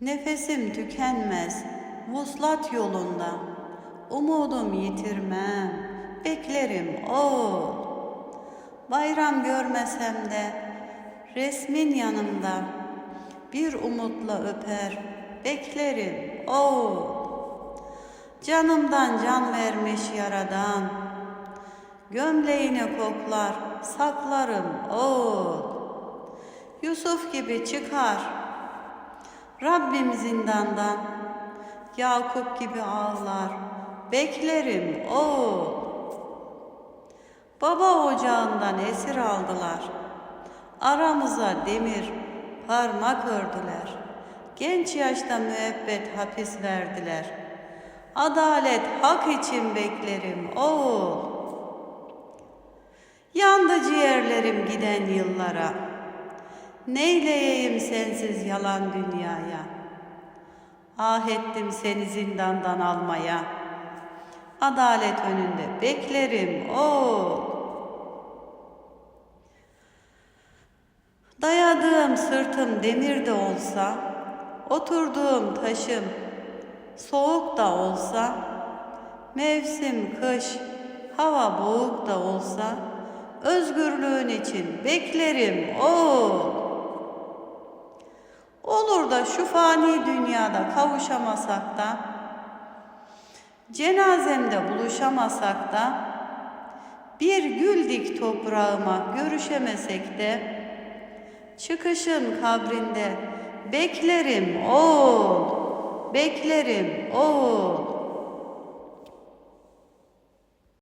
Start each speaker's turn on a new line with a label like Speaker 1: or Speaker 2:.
Speaker 1: Nefesim tükenmez vuslat yolunda. Umudum yitirmem, beklerim oğul. Bayram görmesem de resmin yanımda. Bir umutla öper, beklerim oğul. Canımdan can vermiş yaradan. Gömleğini koklar, saklarım oğul. Yusuf gibi çıkar, Rabbim zindandan. Yakup gibi ağlar Beklerim oğul Baba ocağından esir aldılar. Aramıza demir parmak ördüler. Genç yaşta müebbet hapis verdiler. Adalet hak için beklerim oğul Yandı ciğerlerim giden yıllara Neyleyeyim sensiz yalan dünyaya? Ah ettim seni zindandan almaya. Adalet önünde beklerim oğul. Dayadığım sırtım demir de olsa, oturduğum taşım soğuk da olsa, mevsim kış, hava boğuk da olsa, özgürlüğün için beklerim oğul. Şu fani dünyada kavuşamasak da, cenazemde buluşamasak da, bir gül dik toprağıma görüşemesek de, çıkışın kabrinde beklerim oğul, beklerim oğul.